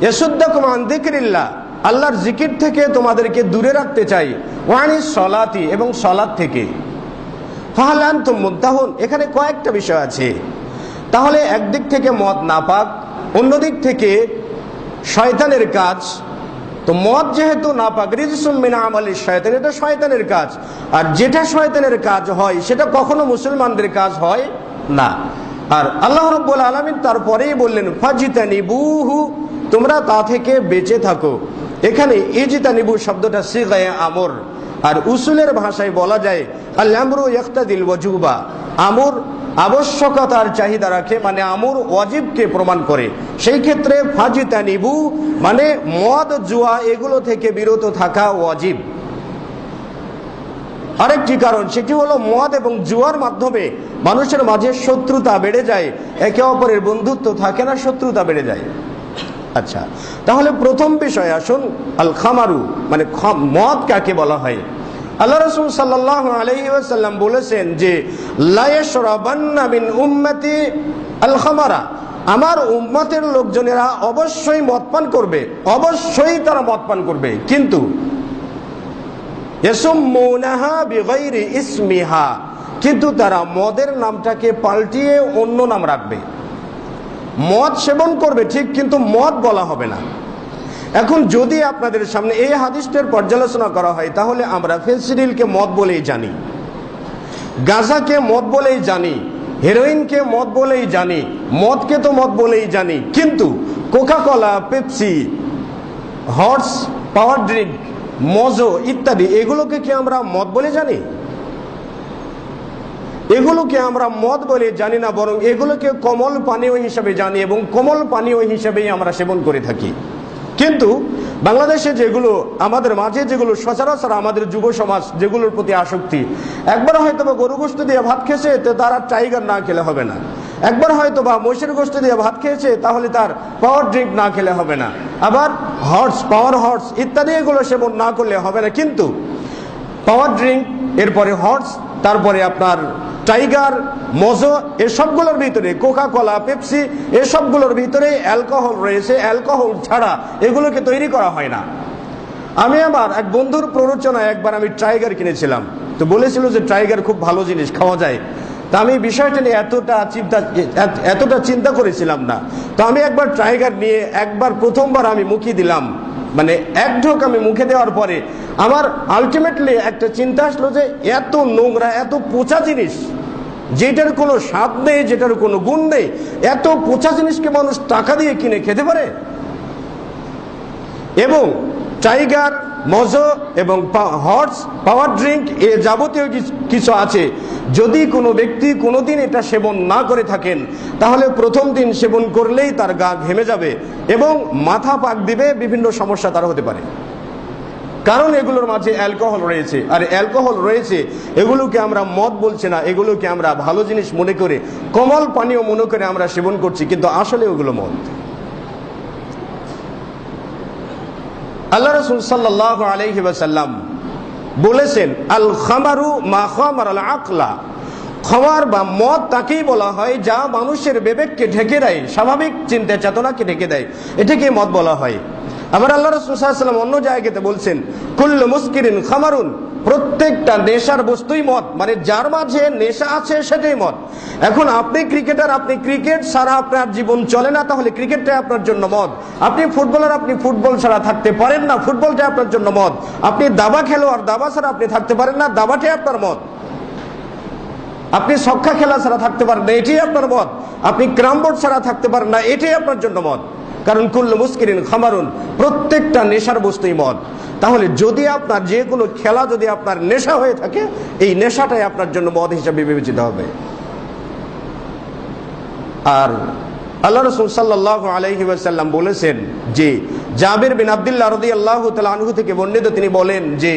ইয়াসুদ্দাকুম আন যিকরিল্লাহ, আল্লাহর জিকির থেকে তোমাদেরকে দূরে রাখতে চাই। ওয়ানি সলাতি, এবং সলাত থেকে। ফাহালান তো মুদাহন, এখানে কয়েকটা বিষয় আছে। তাহলে একদিক থেকে মদ না পাক অন্যদিক থেকে শয়তানের কাজ। তো মদ যেহেতু না পাক শয়তান, এটা শয়তানের কাজ। আর যেটা শয়তানের কাজ হয়, সেটা কখনো মুসলমানদের কাজ হয় না। আর আল্লাহ রব্বুল আলমিন তারপরেই বললেন ফাজিতানি বুহু তোমরা তা থেকে বেঁচে থাকো। এখানে ইজিতানিবু শব্দটা সিগায় আমর। আর উসুলের ভাষায় বলা যায় আল্লামরু ওয়াজুবা। আমর আবশ্যকতার চাহিদা রাখে মানে আমর ওয়াজিবকে প্রমাণ করে। সেই ক্ষেত্রে ফাজিতা নিবু মানে মদ, জুয়া, এগুলো থেকে বিরত থাকা ওয়াজিব। আরেকটি কারণ, সেটি হলো মদ এবং জুয়ার মাধ্যমে মানুষের মাঝে শত্রুতা বেড়ে যায়। একে অপরের বন্ধুত্ব থাকে না, শত্রুতা বেড়ে যায়। আচ্ছা তাহলে প্রথম বিষয় আসুন, আল খামারু মানে মদ কাকে বলা হয়? আল্লাহ রসুল সাল্লাহ আলহিসাল্লাম বলেছেন যে মিন উম্মতি আল খামারা। আমার উম্মতের লোকজনেরা অবশ্যই মদ পান করবে, অবশ্যই তারা মদ পান করবে, কিন্তু ইসমিহা, কিন্তু তারা মদের নামটাকে পাল্টিয়ে অন্য নাম রাখবে। মদ সেবন করবে, ঠিক কিন্তু মদ বলা হবে না। এখন যদি আপনাদের সামনে এই হাদিসটার পর্যালোচনা করা হয়, তাহলে আমরা ফেন্সিডিলকে মদ বলেই জানি, গাঁজাকে মদ বলেই জানি, হেরোইনকে মদ বলেই জানি, মদকে তো মদ বলেই জানি, কিন্তু Coca Cola Pepsi, horse, power drink, Mojo ইত্যাদি, এগুলোকে কি আমরা মদ বলে জানি? এগুলোকে আমরা মদ বলে জানি না, বরং এগুলোকে কমল পানীয় হিসাবে জানি এবং কোমল পানীয় হিসাবেই আমরা সেবন করে থাকি। কিন্তু বাংলাদেশে যেগুলো, আমাদের মাঝে যেগুলো সচরাচর আমাদের যুব সমাজ যেগুলোর প্রতি আসক্তি, একবার হয়তো বা গরু গোষ্ঠ দিয়ে ভাত খেয়েছে, তো তার আর টাইগার না খেলে হবে না। একবার হয়তো বা মহিষের গোষ্ঠ দিয়ে ভাত খেয়েছে, তাহলে তার পাওয়ার ড্রিঙ্ক না খেলে হবে না। আবার হর্স, পাওয়ার হর্স ইত্যাদি এগুলো সেবন না করলে হবে না। কিন্তু পাওয়ার ড্রিঙ্ক, এরপরে হর্স, তারপরে আপনার টাইগার, মজো এসবগুলোর ভিতরে কোকা কলা পেপসি এসবগুলোর ভিতরে অ্যালকোহল রয়েছে। অ্যালকোহল ছাড়া এগুলোকে তৈরি করা হয় না। আমি আমার এক বন্ধুর প্ররোচনায় একবার আমি টাইগার কিনেছিলাম। তো বলেছিল যে টাইগার খুব ভালো জিনিস, খাওয়া যায়। তা আমি বিষয়টা নিয়ে এতটা চিন্তা এতটা চিন্তা করেছিলাম না। তো আমি একবার টাইগার নিয়ে একবার প্রথমবার আমি মুখি দিলাম। মানে এক ঢোক আমি মুখে দেওয়ার পরে আমার আলটিমেটলি একটা চিন্তা আসলো যে এত নোংরা, এত পচা জিনিস। যেটার কোনো স্বাদ নেই, যেটার কোনো গুণ নেই, এত পচা জিনিসকে মানুষ টাকা দিয়ে কিনে খেতে পারে? এবং টাইগার, মজো এবং হর্স, পাওয়ার ড্রিঙ্ক এ যাবতীয় কিছু আছে। যদি কোনো ব্যক্তি কোনোদিন এটা সেবন না করে থাকেন, তাহলে প্রথম দিন সেবন করলেই তার গা ঘেমে যাবে এবং মাথা পাক দিবে, বিভিন্ন সমস্যা তার হতে পারে। কারণ এগুলোর মাঝে অ্যালকোহল রয়েছে। আর অ্যালকোহল রয়েছে, এগুলোকে আমরা মদ বলছি না, এগুলোকে আমরা ভালো জিনিস মনে করে, কমল পানীয় মনে করে আমরা সেবন করছি, কিন্তু আসলে ওগুলো মদ। আল্লাহ রসুল সাল্লাহ আলহি সাল্লাম বলেছেন আল খামারু মা খামার আল আকলা খামার বা মদ তাকেই বলা হয় যা মানুষের বিবেককে ঢেকে দেয়, স্বাভাবিক চিন্তা চেতনাকে ঢেকে দেয়। এটাকে মদ বলা হয়। আবার আল্লাহ রসুলাম অন্য জায়গাতে বলছেন, কুল্ল মুস্কিরিন খামারুন প্রত্যেকটা নেশার বস্তুই মদ। মানে যার মাঝে নেশা আছে সেটাই মদ। এখন আপনি ক্রিকেটার, আপনি ক্রিকেট ছাড়া আপনার জীবন চলে না, তাহলে ক্রিকেটটাই আপনার জন্য মদ। আপনি ফুটবলার, আপনি ফুটবল ছাড়া থাকতে পারেন না, ফুটবলটাই আপনার জন্য মদ। আপনি দাবা খেলোয়াড়, দাবা ছাড়া আপনি থাকতে পারেন না, দাবাটাই আপনার মদ। আপনি সক্ষা খেলা ছাড়া থাকতে পারেন না, এটাই আপনার মত আপনি ক্রামবোর্ড ছাড়া থাকতে পারেন না, এটাই আপনার জন্য মত কারণ কুল্ল মুস্কিরিন খামারুন, প্রত্যেকটা নেশার বস্তুই মদ। তাহলে যদি আপনার যে কোনো খেলা যদি আপনার নেশা হয়ে থাকে, এই নেশাটাই আপনার জন্য মদ হিসাবে বিবেচিত হবে। আর আল্লাহ রসুল সাল্লাহ আলাইহি ওয়াসাল্লাম বলেছেন যে, জাবির বিন আব্দুল্লাহ রদি আল্লাহ আনহু থেকে বর্ণিত তিনি বলেন যে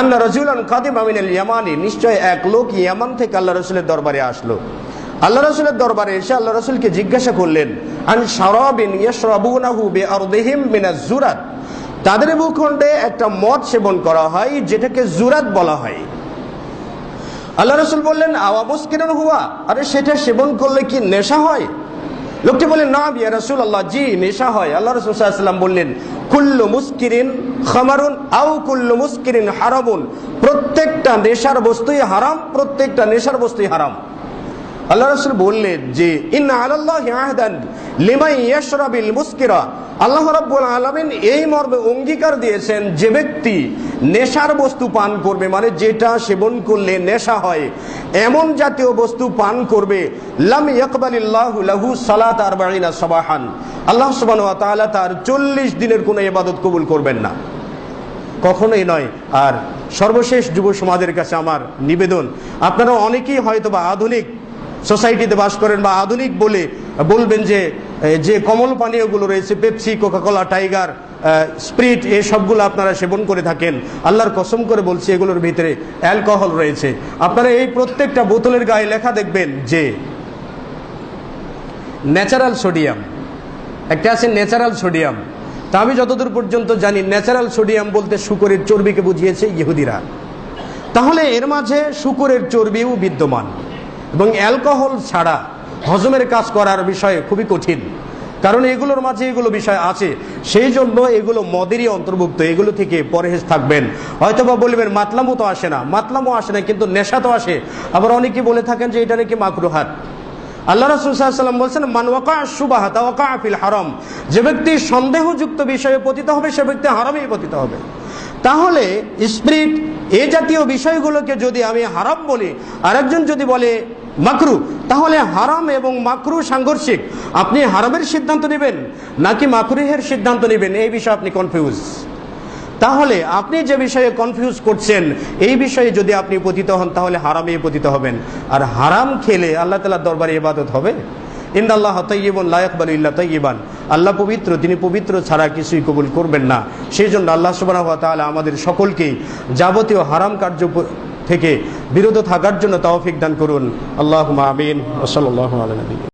আল্লাহ রসুলান কাদিম আমিন ইয়ামানি, নিশ্চয় এক লোক ইয়ামান থেকে আল্লাহ রসুলের দরবারে আসলো। আল্লাহ রসুলের দরবারে এসে আল্লাহ রসুলকে জিজ্ঞাসা করলেন আন শারাবিন ইয়াশরাবুনাহু বিআরদিহিম মিনাজ জুরাত তাদের ভূখণ্ডে একটা মদ সেবন করা হয়, যেটাকে জুরাত বলা হয়। আল্লাহ রসুল বললেন আওয়াবস কেন হুয়া? আরে, সেটা সেবন করলে কি নেশা হয়? লোকটি বললেন, না বিয়া রসুল আল্লাহ জি, নেশা হয়। আল্লাহ রসুল সাল্লাম বললেন, কুল্লু মুস্কিরিন খামারুন আউ কুল্লু মুস্কিরিন হারাবুন। প্রত্যেকটা নেশার বস্তুই হারাম, প্রত্যেকটা নেশার বস্তুই হারাম। আল্লাহ রসুল বললেন যে লিমাই ইয়াশরাবিল মুস্কিরা আল্লাহ রাব্বুল আলামিন এই মর্মে অঙ্গীকার দিয়েছেন যে ব্যক্তি নেশার বস্তু পান করবে মানে যেটা সেবন করলে নেশা হয়, এমন জাতীয় বস্তু পান করবে, লাম ইয়াকবালিল্লাহু লাহু সালাত আরবাঈনা সাবাহান। আল্লাহ ওয়া তাআলা তার 40 দিনের কোনো ইবাদত কবুল করবেন না। কখনোই নয়। আর সর্বশেষ যুব সমাজের কাছে আমার নিবেদন, আপনারা অনেকেই হয়তো বা আধুনিক সোসাইটিতে বাস করেন বা আধুনিক বলে বলবেন যে যে কমল পানীয়গুলো রয়েছে, পেপসি, কোকাকোলা, টাইগার স্প্রিট এই সবগুলো আপনারা সেবন করে থাকেন। আল্লাহর কসম করে বলছি, এগুলোর ভিতরে অ্যালকোহল রয়েছে। আপনারা এই প্রত্যেকটা বোতলের গায়ে লেখা দেখবেন যে, ন্যাচারাল সোডিয়াম। একটা আছে ন্যাচারাল সোডিয়াম। তা আমি যতদূর পর্যন্ত জানি, ন্যাচারাল সোডিয়াম বলতে শুকরের চর্বিকে বুঝিয়েছে ইহুদিরা। তাহলে এর মাঝে শুকরের চর্বিও বিদ্যমান। এবং অ্যালকোহল ছাড়া হজমের কাজ করার বিষয়ে খুবই কঠিন। কারণ এগুলোর মাঝে এগুলো বিষয় আছে। সেই জন্য এগুলো মদেরই অন্তর্ভুক্ত। এগুলো থেকে পরহেজ থাকবেন। হয়তোবা বলবেন, মাতলামও তো আসে না। মাতলামও আসে না, কিন্তু নেশা তো আসে। আবার অনেকে বলে থাকেন যে এটা নাকি মাকরুহাত। আল্লাহ রসুল সাল্লাম বলছেন, মান ওয়াকা সুবাহ তাওয়াকা ফিল হারাম। যে ব্যক্তি সন্দেহযুক্ত বিষয়ে পতিত হবে, সে ব্যক্তি হারামেই পতিত হবে। তাহলে স্পিরিট, এ জাতীয় বিষয়গুলোকে যদি আমি হারাম বলি, আরেকজন যদি বলে মাকরু। তাহলে হারাম এবং মাকরু সাংঘর্ষিক। আপনি হারামের সিদ্ধান্ত নেবেন নাকি মাকরুহের সিদ্ধান্ত নেবেন? এই বিষয়ে আপনি কনফিউজ তাহলে আপনি যে বিষয়ে কনফিউজ করছেন, এই বিষয়ে যদি আপনি পতিত হন, তাহলে হারামে পতিত হবেন। আর হারাম খেলে আল্লাহ তালার দরবারে ইবাদত হবে। ইন্দাল্লাহ তৈবন লায়কবাল ইল্লা তৈবান আল্লাহ পবিত্র, তিনি পবিত্র ছাড়া কিছুই কবুল করবেন না। সেই জন্য আল্লাহ সুবাহ তাহলে আমাদের সকলকেই যাবতীয় হারাম কার্য থেকে বিরত থাকার জন্য তাওফিক দান করুন। আল্লাহ আমিন। ওসল আল্লাহ আলী